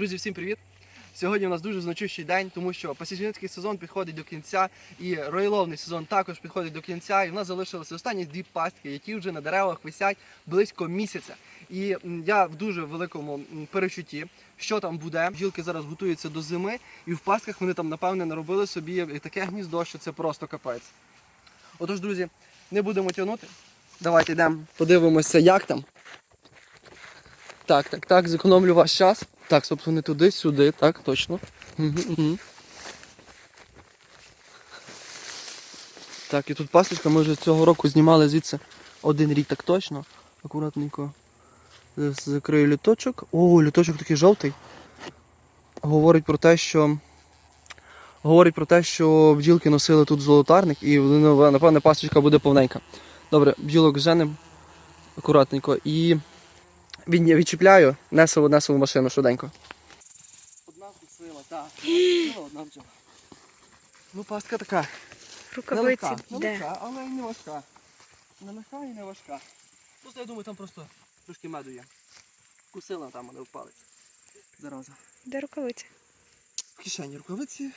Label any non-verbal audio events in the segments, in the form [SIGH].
Друзі, всім привіт! Сьогодні у нас дуже значущий день, тому що пасічницький сезон підходить до кінця, і ройловний сезон також підходить до кінця. І в нас залишилися останні дві пастки, які вже на деревах висять близько місяця. І я в дуже великому перечутті, що там буде. Бджілки зараз готуються до зими, і в пастках вони там, напевне, наробили собі таке гніздо, що це просто капець. Отож, друзі, не будемо тягнути. Давайте йдемо, подивимося, як там. Так, так, так, зекономлю ваш час. Так, собственно, не туди, сюди, так, точно. Так, і тут пасочка, ми вже цього року знімали звідси один рік, так точно. Акуратненько. Закрию літочок. О, літочок такий жовтий. Говорить про те, що. Говорить про те, що бджілки носили тут золотарник і напевне пасочка буде повненька. Добре, бджілок женем акуратненько і від, відчіпляю, несу, несу в машину швиденько. Одна вкусила, так. [GASPS] одна бджола. Ну, пастка така. Рукавиці Нелегка, де? нелегка, але й не важка. Не легка і не важка. Просто я думаю, там просто трошки меду є. Вкусила там, але в. Зараза. Де рукавиці? В кишені рукавиці.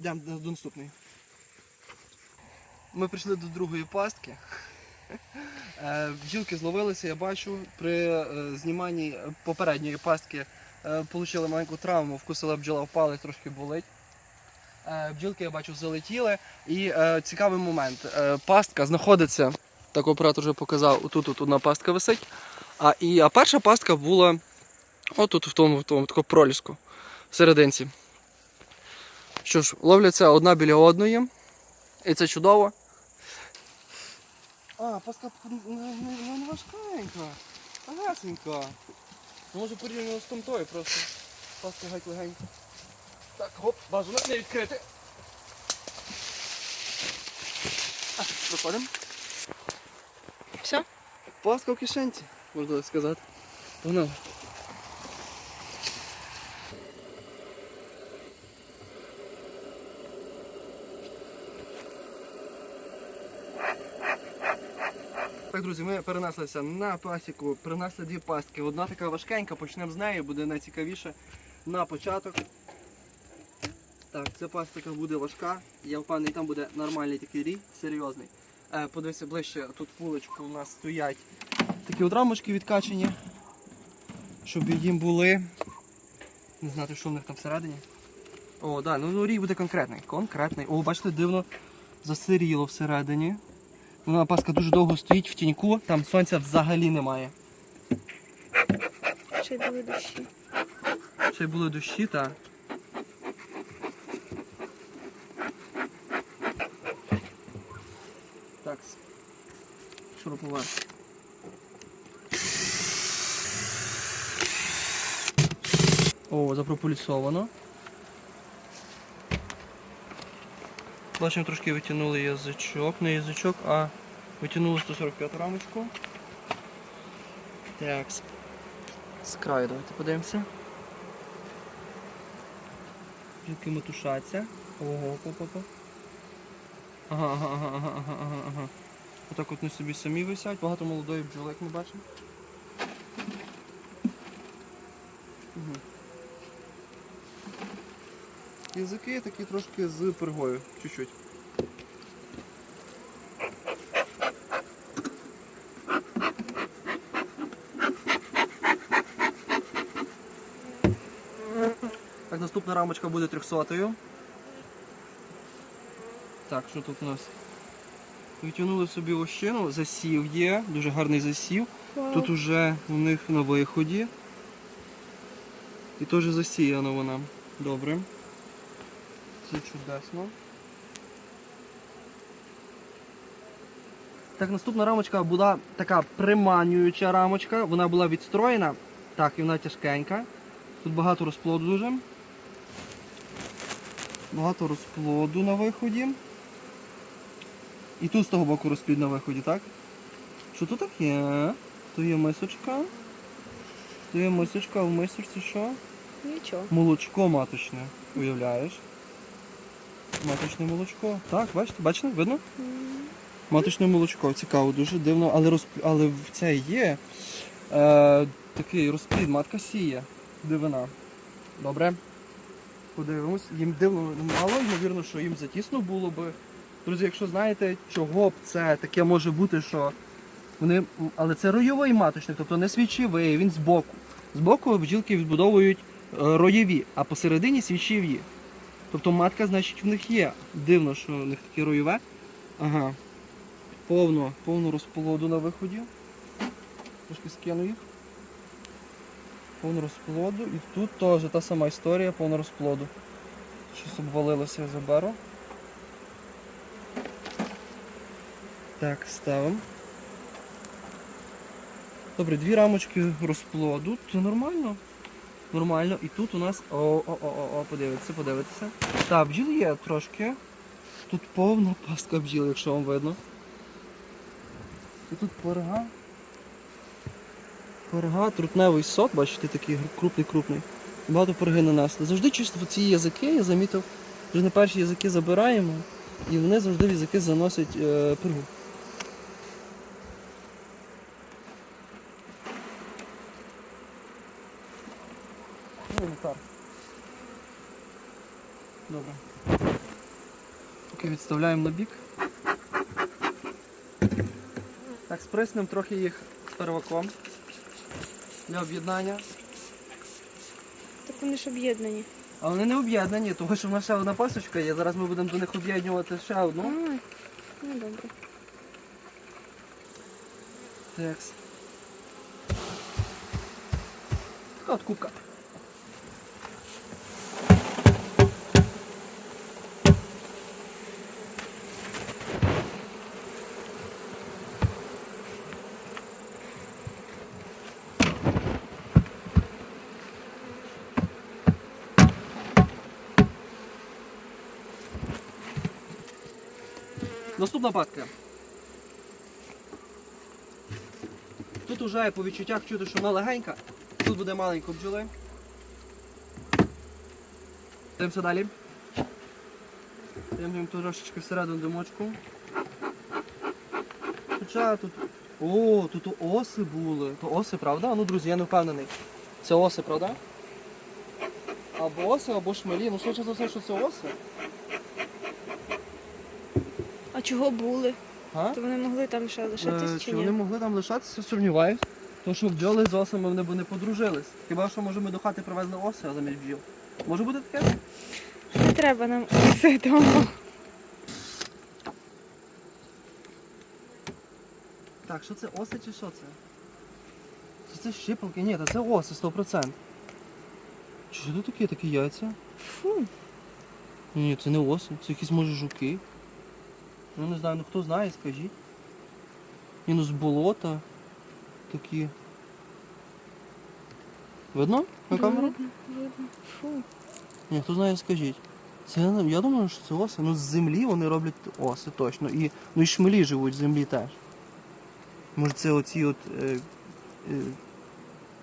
Йдемо до наступної. Ми прийшли до другої пастки. Е, Бджілки зловилися, я бачу. При е, зніманні попередньої пастки е, отримали маленьку травму, вкусила бджола в палець, трошки болить. Бджілки, я бачу, залетіли. І цікавий момент. Пастка знаходиться, так оператор вже показав, отут от одна пастка висить. А, і, а перша пастка була отут в тому, в тому такому проліску, в. Що ж, ловляться одна біля одної. І це чудово. А, паска не, не, не важкенька. Легесенька. Може порівняно з тою просто. Паска геть легенька. Так, гоп, бажано не відкрити. А, виходимо. Все? Паска в кишенці, можна так сказати. Погнали. Так, друзі, ми перенеслися на пасіку, принесли дві пастки. Одна така важкенька, почнемо з неї, буде найцікавіше на початок. Так, ця пастика буде важка. Я впевнений, там буде нормальний такий рій, серйозний. Е, подивися ближче, тут вуличку у нас стоять такі от рамочки відкачені, щоб їм були. Не знати, що в них там всередині. О, да, ну, ну рій буде конкретний. Конкретний. О, бачите, дивно засиріло всередині. Вона паска дуже довго стоїть в тіньку, там сонця взагалі немає. Ще й були дощі. Ще й були дощі, та. Так. Шуруповерт. О, запропульсовано. Бачимо, трошки витягнули язичок, не язичок, а витягнули 145 рамочку. Так. З краю давайте подивимося. Жінки метушаться. Ого. Ага, ага, ага, ага, ага, ага, ага. Отак от вони собі самі висять, багато молодої бджоли, як ми бачимо. Угу. Язики такі трошки з пергою, чуть-чуть. Так, наступна рамочка буде 300-ю. Так, що тут у нас? Витягнули собі ощину, засів є, дуже гарний засів. Тут уже у них на виході. І теж засіяна вона. Добре. Це чудесно. Так, наступна рамочка була така приманююча рамочка. Вона була відстроєна. Так, і вона тяжкенька. Тут багато розплоду дуже. Багато розплоду на виході. І тут з того боку розплід на виході, так? Що тут таке? То є мисочка. То є мисочка, а в мисочці що? Нічого. Молочко маточне, уявляєш? Маточне молочко. Так, бачите, бачите, видно? Маточне молочко, цікаво, дуже дивно, але розп... але в це є е, такий розплід, матка сіє, дивина. Добре. Подивимось. Їм дивно мало, ймовірно, що їм затісно було би. Друзі, якщо знаєте, чого б це таке може бути, що вони. Але це ройовий маточник, тобто не свічовий, він збоку. Збоку бджілки відбудовують е, роєві, а посередині свічові. Тобто матка, значить, в них є. Дивно, що в них таке роєве. Ага. Повно, повно розплоду на виході. Трошки скину їх. Повно розплоду. І тут теж та сама історія, повно розплоду. Щось обвалилося, я заберу. Так, ставимо. Добре, дві рамочки розплоду. Це нормально. Нормально. І тут у нас. О-о-о-о, подивитися, подивитися. Так, бджіл є трошки. Тут повна пастка бджіл, якщо вам видно. І тут перга. Перга, трутневий сок, бачите, такий крупний-крупний. Багато перги нанесли. Завжди чисто ці язики, я замітив, вже не перші язики забираємо, і вони завжди в язики заносять е, пергу. Ну, нектар. Добре. Поки відставляємо на бік. Так, сприснемо трохи їх з перваком для об'єднання. Так вони ж об'єднані. А вони не об'єднані, тому що в нас ще одна пасочка є. Зараз ми будемо до них об'єднувати ще А, одну. ну добре. Текс. Така от кубка. Наступна пастка. Тут уже по відчуттях чути, що вона легенька. Тут буде маленько бджоли. Дивимося далі. Йдемо трошечки всередину димочку. Хоча тут. О, тут оси були. То оси, правда? Ну, друзі, я не впевнений. Це оси, правда? Або оси, або шмелі. Ну, швидше за все, що це оси. Чого були? А? То вони могли там ще лишатись Е, чи ні? вони могли там лишатися, сумніваюсь. Тому що бджоли з осами вони б не подружились. Хіба що може ми до хати привезли оси, замість бджіл. Може бути таке? Не треба нам все дома. Так, що це оси чи що це? Чи це щипалки? Ні, та це оси 100%. Чи що тут такі такі яйця? Фу. Ні, це не оси, це якісь може жуки. Ну не знаю, ну хто знає, скажіть. Ні, ну з болота такі. Видно на камеру? Видно, видно. Фу. Ні, хто знає, скажіть. Це я думаю, що це оси. Ну з землі вони роблять оси точно. І, ну і шмелі живуть в землі теж. Може це оці от е, е,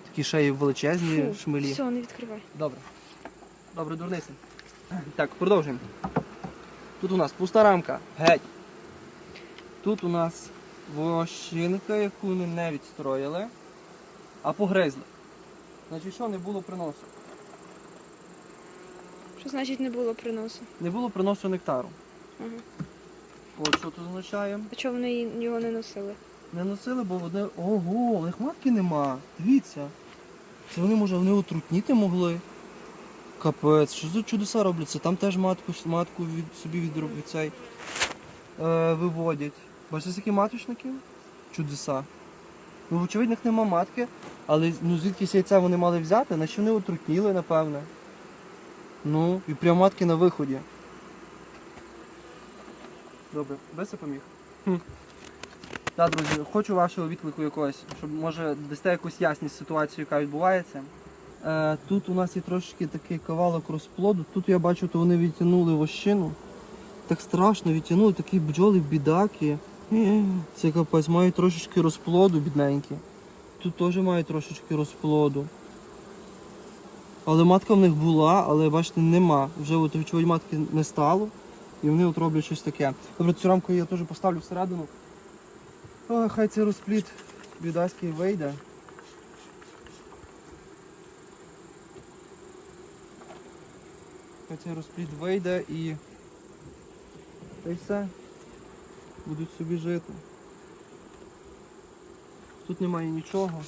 такі шеї величезні Фу. шмелі. Все, не відкривай. Добре. Добре, дурниці. Так, продовжуємо. Тут у нас пуста рамка. Геть. Тут у нас вощинка, яку ми не відстроїли, а погризли. Значить, що не було приносу? Що значить не було приносу? Не було приносу нектару. Ага. От що це означає? А чого вони його не носили? Не носили, бо вони. Ого, у них матки нема. Дивіться. Це вони, може, вони отрутніти могли. Капець, що за чудеса робляться? Там теж матку, матку від собі від, від цей е, виводять. Бачите, скільки маточників? Чудеса. Ну, в них нема матки, але ну, звідки яйця вони мали взяти, на що вони отрутніли, напевне. Ну, і прям матки на виході. Добре, висипам їх. Хм. Так, друзі, хочу вашого відклику якогось, щоб може дасте якусь ясність ситуацію, яка відбувається. Е, тут у нас є трошки такий кавалок розплоду. Тут я бачу, то вони відтягнули вощину. Так страшно відтягнули, такі бджоли бідаки. Це капець, мають трошечки розплоду, бідненькі. Тут теж мають трошечки розплоду. Але матка в них була, але бачите, нема. Вже от речової матки не стало. І вони от роблять щось таке. Добре, цю рамку я теж поставлю всередину. О, хай цей розпліт бідаський вийде. хай цей розплід вийде і. Та й все. Будуть собі жити. Тут немає нічого.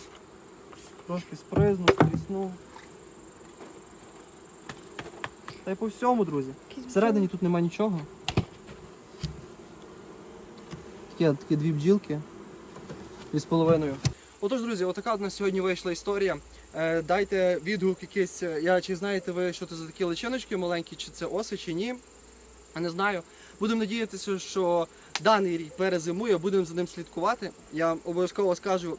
Трошки спризнув, стріснув. Та й по всьому, друзі. Всередині тут нема нічого. Такі, такі дві бджілки. Дві з половиною. Отож, друзі, отака в нас сьогодні вийшла історія. Е, дайте відгук якийсь. е, Я чи знаєте ви, що це за такі личиночки маленькі, чи це оси, чи ні. Я не знаю. Будемо надіятися, що даний рік перезимує, будемо за ним слідкувати. Я обов'язково скажу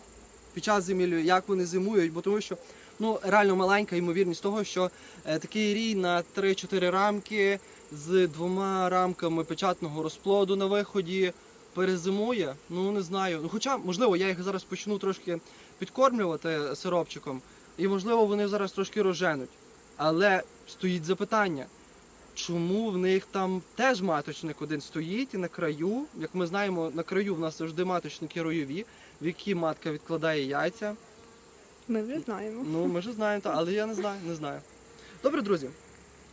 під час зимівлі, як вони зимують, бо тому що ну, реально маленька ймовірність того, що е, такий рій на 3-4 рамки з двома рамками печатного розплоду на виході перезимує. Ну не знаю. Ну, хоча, можливо, я їх зараз почну трошки підкормлювати сиропчиком, і можливо вони зараз трошки роженуть. Але стоїть запитання. Чому в них там теж маточник один стоїть і на краю, як ми знаємо, на краю в нас завжди маточники ройові, в які матка відкладає яйця. Ми вже знаємо. Ну, ми вже знаємо, та, але я не знаю, не знаю. Добре, друзі.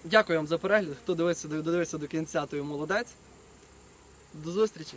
Дякую вам за перегляд. Хто дивився, додивився до кінця, той молодець. До зустрічі!